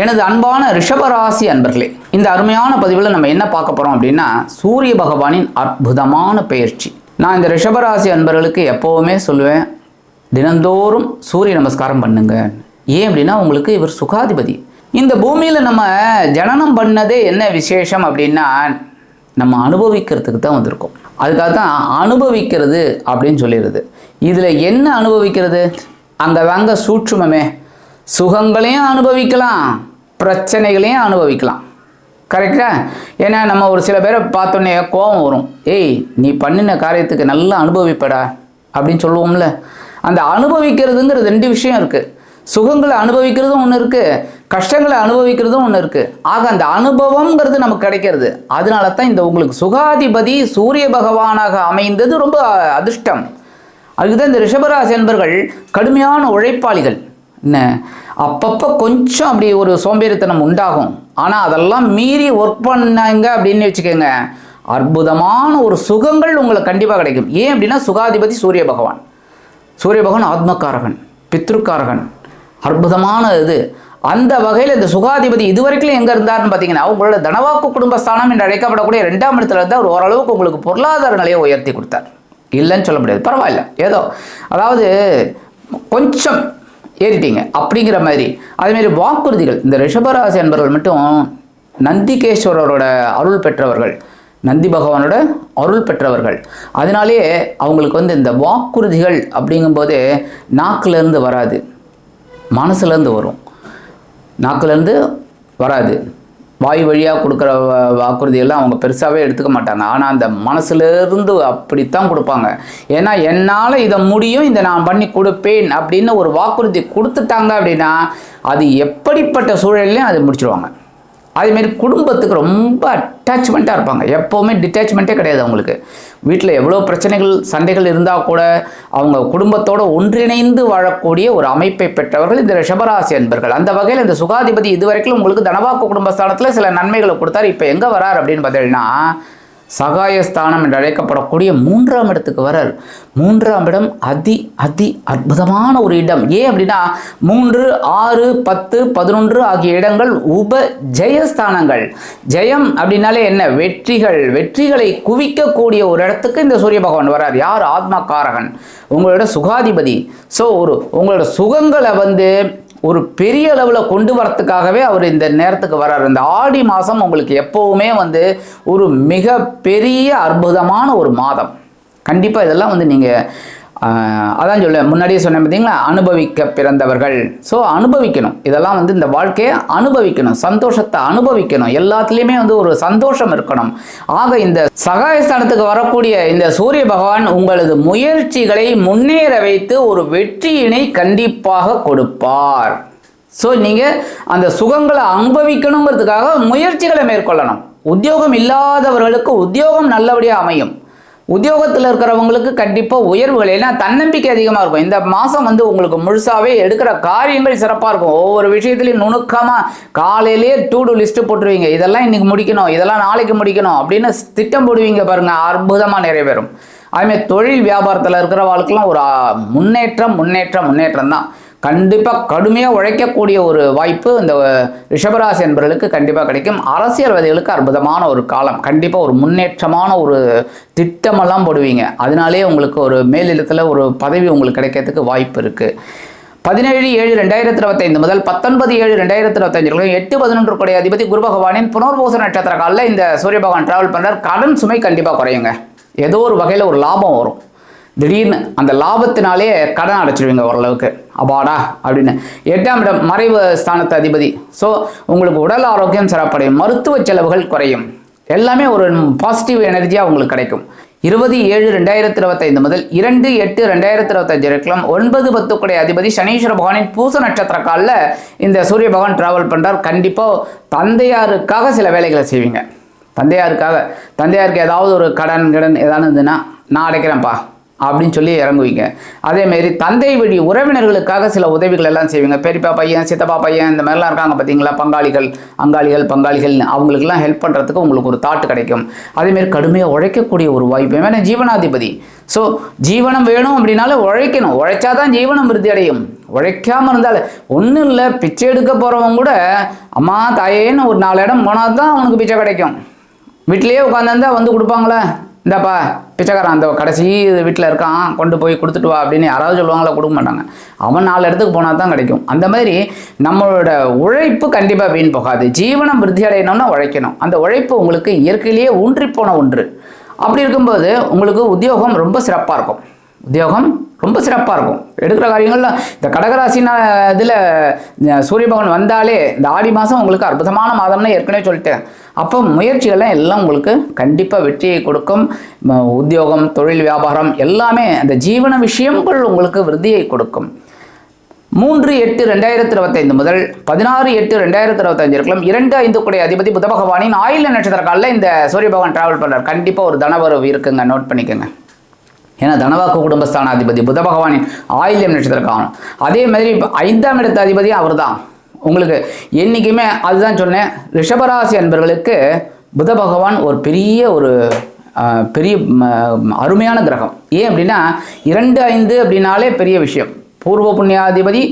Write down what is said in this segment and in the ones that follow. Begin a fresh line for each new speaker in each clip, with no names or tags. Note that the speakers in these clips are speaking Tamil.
எனது அன்பான ரிஷபராசி அன்பர்களே இந்த அருமையான பதிவில் நம்ம என்ன பார்க்க போகிறோம் அப்படின்னா சூரிய பகவானின் அற்புதமான பயிற்சி நான் இந்த ரிஷபராசி அன்பர்களுக்கு எப்போவுமே சொல்லுவேன் தினந்தோறும் சூரிய நமஸ்காரம் பண்ணுங்க. ஏன் அப்படின்னா உங்களுக்கு இவர் சுகாதிபதி. இந்த பூமியில் நம்ம ஜனனம் பண்ணதே என்ன விசேஷம் அப்படின்னா நம்ம அனுபவிக்கிறதுக்கு தான் வந்திருக்கோம். அதுக்காக தான் அனுபவிக்கிறது அப்படின்னு சொல்லிடுது இதில் என்ன அனுபவிக்கிறது? அங்கே வாங்க சூட்சுமமே. சுகங்களையும் அனுபவிக்கலாம் பிரச்சனைகளையும் அனுபவிக்கலாம். கரெக்டா ஏன்னா நம்ம ஒரு சில பேரை பார்த்தோன்னே கோபம் வரும். ஏய் நீ பண்ணின காரியத்துக்கு நல்லா அனுபவிப்படா அப்படின்னு சொல்லுவோம்ல. அந்த அனுபவிக்கிறதுங்கிறது ரெண்டு விஷயம் இருக்குது சுகங்களை அனுபவிக்கிறதும் ஒன்று இருக்குது கஷ்டங்களை அனுபவிக்கிறதும் ஒன்று இருக்குது ஆக அந்த அனுபவம்ங்கிறது நமக்கு கிடைக்கிறது. அதனால தான் இந்த உங்களுக்கு சுகாதிபதி சூரிய பகவானாக அமைந்தது ரொம்ப அதிர்ஷ்டம். அதுக்குதான் இந்த ரிஷபராசி என்பர்கள் கடுமையான உழைப்பாளிகள். என்ன? அப்பப்போ கொஞ்சம் அப்படி ஒரு சோம்பேறித்தனம் உண்டாகும். ஆனால் அதெல்லாம் மீறி ஒர்க் பண்ணாங்க அப்படின்னு வச்சுக்கோங்க. அற்புதமான ஒரு சுகங்கள் உங்களுக்கு கண்டிப்பாக கிடைக்கும். ஏன் அப்படின்னா சுகாதிபதி சூரிய பகவான். சூரிய பகவான் ஆத்மக்காரகன் பித்ருக்காரகன். அற்புதமான இது. அந்த வகையில் இந்த சுகாதிபதி இதுவரைக்கும் எங்கே இருந்தார்னு பார்த்தீங்கன்னா உங்களோட தனவாக்கு குடும்பஸ்தானம் என்று அழைக்கப்படக்கூடிய ரெண்டாம் இடத்துல இருந்தால் ஒரு ஓரளவுக்கு உங்களுக்கு பொருளாதார நிலையை உயர்த்தி கொடுத்தார். இல்லைன்னு சொல்ல முடியாது. பரவாயில்ல. ஏதோ அதாவது கொஞ்சம் ஏறிட்டீங்க. அப்படிங்கிற மாதிரி. அதேமாரி வாக்குறுதிகள். இந்த ரிஷபராசி என்பவர்கள் மட்டும் நந்திகேஸ்வரரோட அருள் பெற்றவர்கள். நந்தி பகவானோட அருள் பெற்றவர்கள். அதனாலேயே அவங்களுக்கு வந்து இந்த வாக்குறுதிகள் அப்படிங்கும்போது நாக்குலேருந்து வராது. மனசுலேருந்து வரும். நாக்குலேருந்து வராது. வாய் வழியாக கொடுக்குற வாக்குறுதியெல்லாம் அவங்க பெருசாகவே எடுத்துக்க மாட்டாங்க. ஆனால் அந்த மனசுலேருந்து அப்படித்தான் கொடுப்பாங்க. ஏன்னா என்னால் இதை முடியும் இதை நான் பண்ணி கொடுப்பேன் அப்படின்னு ஒரு வாக்குறுதி கொடுத்துட்டாங்க அப்படின்னா அது எப்படிப்பட்ட சூழல்லையும் அதை முடிச்சிருவாங்க. அதேமாரி குடும்பத்துக்கு ரொம்ப அட்டாச்மெண்ட்டாக இருப்பாங்க. எப்போவுமே டிட்டாச்மெண்ட்டே கிடையாது அவங்களுக்கு. வீட்டில் எவ்வளோ பிரச்சனைகள் சண்டைகள் இருந்தால் கூட அவங்க குடும்பத்தோடு ஒன்றிணைந்து வாழக்கூடிய ஒரு அமைப்பை பெற்றவர்கள் இந்த ரிஷபராசி என்பர்கள் அந்த வகையில் இந்த சுகாதிபதி இதுவரைக்கும் உங்களுக்கு தனவாக்கு குடும்பஸ்தானத்தில் சில நன்மைகளை கொடுத்தாரு. இப்போ எங்கே வரார் அப்படின்னு பார்த்தீங்கன்னா சகாயஸ்தானம் என்று அழைக்கப்படக்கூடிய மூன்றாம் இடத்துக்கு வரார் மூன்றாம் இடம் அதி அதி அற்புதமான ஒரு இடம். ஏன் அப்படின்னா மூன்று ஆறு பத்து பதினொன்று ஆகிய இடங்கள் உப ஜெயஸ்தானங்கள். ஜெயம் அப்படின்னாலே என்ன? வெற்றிகள். வெற்றிகளை குவிக்கக்கூடிய ஒரு இடத்துக்கு இந்த சூரிய பகவான் வரார். யார்? ஆத்மகாரகன் உங்களோட சுகாதிபதி. ஸோ ஒரு உங்களோட சுகங்களை வந்து ஒரு பெரிய அளவில் கொண்டு வரத்துக்காகவே அவர் இந்த நேரத்துக்கு வர்றார். இந்த ஆடி மாதம் உங்களுக்கு எப்போவுமே வந்து ஒரு மிக பெரிய அற்புதமான ஒரு மாதம். கண்டிப்பாக இதெல்லாம் வந்து நீங்கள் அதான் சொல்ல முன்னாடியே சொன்னேன் பார்த்தீங்களா அனுபவிக்க பிறந்தவர்கள். ஸோ அனுபவிக்கணும். இதெல்லாம் வந்து இந்த வாழ்க்கையை அனுபவிக்கணும். சந்தோஷத்தை அனுபவிக்கணும். எல்லாத்துலேயுமே வந்து ஒரு சந்தோஷம் இருக்கணும். ஆக இந்த சகாயஸ்தானத்துக்கு வரக்கூடிய இந்த சூரிய பகவான் உங்களது முயற்சிகளை முன்னேற வைத்து ஒரு வெற்றியினை கண்டிப்பாக கொடுப்பார். ஸோ நீங்கள் அந்த சுகங்களை அனுபவிக்கணுங்கிறதுக்காக முயற்சிகளை மேற்கொள்ளணும். உத்தியோகம் இல்லாதவர்களுக்கு உத்தியோகம் நல்லபடியாக அமையும். உத்தியோகத்தில் இருக்கிறவங்களுக்கு கண்டிப்பாக உயர்வுகள் ஏன்னா தன்னம்பிக்கை அதிகமாக இருக்கும். இந்த மாதம் வந்து உங்களுக்கு முழுசாகவே எடுக்கிற காரியங்கள் சிறப்பாக இருக்கும். ஒவ்வொரு விஷயத்துலையும் நுணுக்கமாக காலையிலேயே டூ டூ லிஸ்ட்டு போட்டுருவீங்க. இதெல்லாம் இன்னைக்கு முடிக்கணும் இதெல்லாம் நாளைக்கு முடிக்கணும் அப்படின்னு திட்டம் போடுவீங்க பாருங்கள் அற்புதமாக நிறைவேறும் அதுமாதிரி தொழில் வியாபாரத்தில் இருக்கிறவங்களுக்கெல்லாம் ஒரு முன்னேற்றம் முன்னேற்றம் முன்னேற்றம் தான். கண்டிப்பாக கடுமையாக உழைக்கக்கூடிய ஒரு வாய்ப்பு இந்த ரிஷபராசி என்பவர்களுக்கு கண்டிப்பாக கிடைக்கும். அரசியல்வாதிகளுக்கு அற்புதமான ஒரு காலம். கண்டிப்பாக ஒரு முன்னேற்றமான ஒரு திட்டமெல்லாம் போடுவீங்க. அதனாலே உங்களுக்கு ஒரு மேலிடத்தில் ஒரு பதவி உங்களுக்கு கிடைக்கிறதுக்கு வாய்ப்பு இருக்குது பதினேழு ஏழு ரெண்டாயிரத்தி இருபத்தைந்து முதல் பத்தொன்பது ஏழு ரெண்டாயிரத்தி இருபத்தஞ்சு எட்டு பதினொன்று கொடை அதிபதி குரு பகவானின் புனர்பூச நட்சத்திர காலில் இந்த சூரிய பகவான் டிராவல் பண்ணுறார் கடன் சுமை கண்டிப்பாக குறையுங்க. ஏதோ ஒரு வகையில் ஒரு லாபம் வரும். திடீர்னு அந்த லாபத்தினாலே கடன் அடைச்சிடுவீங்க ஓரளவுக்கு. அபாடா அப்படின்னு. எட்டாம் இடம் மறைவு ஸ்தானத்து அதிபதி. ஸோ உங்களுக்கு உடல் ஆரோக்கியம் சிறப்படையும். மருத்துவ செலவுகள் குறையும். எல்லாமே ஒரு பாசிட்டிவ் எனர்ஜியாக உங்களுக்கு கிடைக்கும். இருபது ஏழு ரெண்டாயிரத்தி இருபத்தைந்து முதல் இரண்டு எட்டு ரெண்டாயிரத்தி இருபத்தஞ்சு இருக்கலாம் ஒன்பது பத்துக்குடைய அதிபதி சனீஸ்வர பகவானின் பூச நட்சத்திர காலில் இந்த சூரிய பகவான் டிராவல் பண்ணுறார் கண்டிப்பாக தந்தையாருக்காக சில வேலைகளை செய்வீங்க. தந்தையாருக்காக. தந்தையாருக்கு ஏதாவது ஒரு கடன் கடன் ஏதாவது நான் அடைக்கிறேன்ப்பா. அப்படின்னு சொல்லி இறங்குவீங்க. அதேமாரி தந்தை வழி உறவினர்களுக்காக சில உதவிகள் எல்லாம் செய்வீங்க. பெரியப்பா பையன் சித்தப்பா பையன் இந்த மாதிரிலாம் இருக்காங்க பார்த்தீங்களா? பங்காளிகள் அங்காளிகள் பங்காளிகள் அவங்களுக்கெல்லாம் ஹெல்ப் பண்ணுறதுக்கு உங்களுக்கு ஒரு தாட்டு கிடைக்கும். அதேமாரி கடுமையாக உழைக்கக்கூடிய ஒரு வாய்ப்பு. ஏன்னா ஜீவனாதிபதி. ஸோ ஜீவனம் வேணும் அப்படின்னாலே உழைக்கணும். உழைச்சாதான் ஜீவனம் விருத்தி அடையும். உழைக்காமல் இருந்தால் ஒன்றும் இல்லை. பிச்சை எடுக்க போகிறவங்க கூட அம்மா தாயேன்னு ஒரு நாலு இடம் போனால் தான் அவனுக்கு பிச்சை கிடைக்கும். வீட்டிலேயே உட்காந்துருந்தா வந்து கொடுப்பாங்களே. இந்தாப்பா. பிச்சைக்காரன் அந்த கடைசி வீட்டில் இருக்கான் கொண்டு போய் கொடுத்துட்டு வா அப்படின்னு யாராவது சொல்லுவாங்களா கொடுக்க மாட்டாங்க. அவன் நாலு இடத்துக்கு போனால் தான் கிடைக்கும். அந்த மாதிரி நம்மளோட உழைப்பு கண்டிப்பாக வீண் போகாது. ஜீவனம் விருத்தி அடையணும்னா உழைக்கணும். அந்த உழைப்பு உங்களுக்கு இயற்கையிலேயே ஊன்றிப்போன ஒன்று. அப்படி இருக்கும்போது உங்களுக்கு உத்தியோகம் ரொம்ப சிறப்பாக இருக்கும். உத்தியோகம் ரொம்ப சிறப்பாக இருக்கும். எடுக்கிற காரியங்கள்லாம் இந்த கடகராசினா இதில் சூரிய பகவான் வந்தாலே இந்த ஆடி மாதம் உங்களுக்கு அற்புதமான மாதம்னு ஏற்கனவே சொல்லிட்டேன். அப்போ முயற்சிகள்லாம் எல்லாம் உங்களுக்கு கண்டிப்பாக வெற்றியை கொடுக்கும். உத்தியோகம் தொழில் வியாபாரம் எல்லாமே அந்த ஜீவன விஷயங்கள் உங்களுக்கு விருதியை கொடுக்கும். மூன்று எட்டு ரெண்டாயிரத்தி இருபத்தைந்து முதல் பதினாறு எட்டு ரெண்டாயிரத்தி இருபத்தஞ்சு இருக்கலாம் இரண்டு ஐந்து கூடிய அதிபதி புத பகவானின் ஆயில நட்சத்திர காலில் இந்த சூரிய பகவான் டிராவல் பண்ணுறார் கண்டிப்பாக ஒரு தனவரவு இருக்குங்க. நோட் பண்ணிக்கோங்க. ஏன்னா தனவாக்கு குடும்பஸ்தானாதிபதி புத பகவானின் ஆயில்யம் நட்சத்திரக்காரன் அதே மாதிரி ஐந்தாம் இடத்து அதிபதி அவர் தான் உங்களுக்கு என்றைக்குமே அதுதான் சொன்னேன். ரிஷபராசி அன்பர்களுக்கு புத பகவான் ஒரு பெரிய ஒரு பெரிய ம, அருமையான கிரகம். ஏன் அப்படின்னா இரண்டு ஐந்து அப்படின்னாலே பெரிய விஷயம். பூர்வ புண்ணியாதிபதி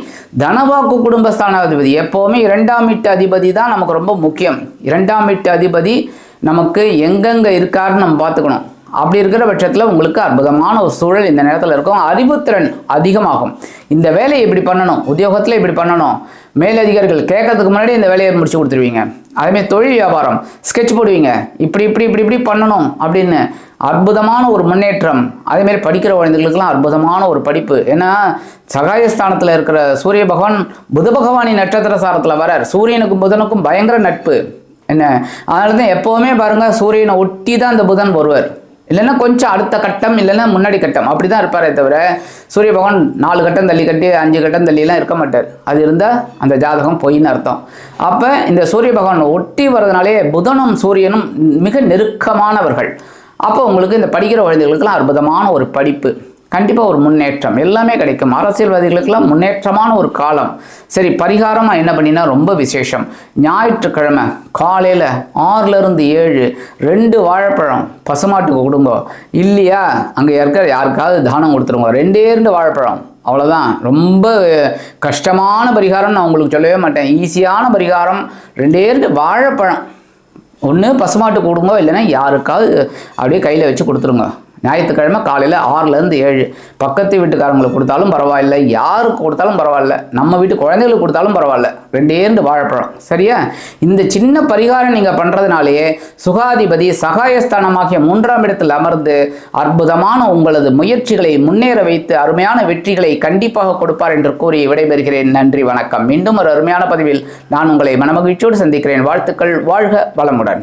தனவாக்கு குடும்பஸ்தானாதிபதி. எப்போவுமே இரண்டாம் வீட்டு அதிபதி தான் நமக்கு ரொம்ப முக்கியம். இரண்டாம் வீட்டு அதிபதி நமக்கு எங்கெங்கே இருக்காருன்னு நம்ம பார்த்துக்கணும். அப்படி இருக்கிற பட்சத்தில் உங்களுக்கு அற்புதமான ஒரு சூழல் இந்த நேரத்தில் இருக்கும். அறிவுத்திறன் அதிகமாகும். இந்த வேலையை இப்படி பண்ணணும் உத்தியோகத்தில் இப்படி பண்ணணும் மேலதிகாரிகள் கேட்கறதுக்கு முன்னாடி இந்த வேலையை முடிச்சு கொடுத்துருவீங்க. அதேமாதிரி தொழில் வியாபாரம் ஸ்கெட்ச் போடுவீங்க. இப்படி இப்படி இப்படி இப்படி பண்ணணும் அப்படின்னு அற்புதமான ஒரு முன்னேற்றம். அதேமாரி படிக்கிற குழந்தைகளுக்கெல்லாம் அற்புதமான ஒரு படிப்பு. ஏன்னா சகாயஸ்தானத்தில் இருக்கிற சூரிய பகவான் புத பகவானின் நட்சத்திர சாரத்தில் வரார் சூரியனுக்கும் புதனுக்கும் பயங்கர நட்பு. என்ன? அதனால தான் எப்போவுமே பாருங்கள் சூரியனை ஒட்டி தான் அந்த புதன் வருவார். இல்லைன்னா கொஞ்சம் அடுத்த கட்டம் இல்லைன்னா முன்னாடி கட்டம். அப்படி தான் இருப்பாரே தவிர சூரிய பகவான் நாலு கட்டம் தள்ளி கட்டி அஞ்சு கட்டம் தள்ளிலாம் இருக்க மாட்டார். அது இருந்தால் அந்த ஜாதகம் பொய்ன்னு அர்த்தம். அப்போ இந்த சூரிய பகவான் ஒட்டி வர்றதுனாலே புதனும் சூரியனும் மிக நெருக்கமானவர்கள். அப்போ உங்களுக்கு இந்த படிக்கிற குழந்தைகளுக்கெல்லாம் அற்புதமான ஒரு படிப்பு. கண்டிப்பாக ஒரு முன்னேற்றம் எல்லாமே கிடைக்கும். அரசியல்வாதிகளுக்கெல்லாம் முன்னேற்றமான ஒரு காலம். சரி பரிகாரமாக என்ன பண்ணினா ரொம்ப விசேஷம். ஞாயிற்றுக்கிழமை காலையில் ஆறுலேருந்து ஏழு ரெண்டு வாழைப்பழம் பசுமாட்டுக்கு கொடுங்க. இல்லையா? அங்கே இருக்கிற யாருக்காவது தானம் கொடுத்துருங்க. ரெண்டே ரெண்டு வாழைப்பழம். அவ்வளோதான் ரொம்ப கஷ்டமான பரிகாரம் நான் உங்களுக்கு சொல்லவே மாட்டேன். ஈஸியான பரிகாரம். ரெண்டே ரெண்டு வாழைப்பழம். ஒன்று பசுமாட்டு கொடுங்க. இல்லைன்னா யாருக்காவது அப்படியே கையில் வச்சு கொடுத்துருங்க. ஞாயிற்றுக்கிழமை காலையில் ஆறுலேருந்து ஏழு. பக்கத்து வீட்டுக்காரங்களுக்கு கொடுத்தாலும் பரவாயில்ல. யாருக்கு கொடுத்தாலும் பரவாயில்ல. நம்ம வீட்டு குழந்தைகளுக்கு கொடுத்தாலும் பரவாயில்ல. ரெண்டே ரெண்டு வாழைப்பழம். சரியா? இந்த சின்ன பரிகாரம் நீங்கள் பண்ணுறதுனாலேயே சுகாதிபதி சகாயஸ்தானமாகிய மூன்றாம் இடத்தில் அமர்ந்து அற்புதமான உங்களது முயற்சிகளை முன்னேற வைத்து அருமையான வெற்றிகளை கண்டிப்பாக கொடுப்பார் என்று கூறி விடைபெறுகிறேன். நன்றி வணக்கம். மீண்டும் ஒரு அருமையான பதிவில் நான் உங்களை மனமகிழ்ச்சியோடு சந்திக்கிறேன். வாழ்த்துக்கள். வாழ்க வளமுடன்.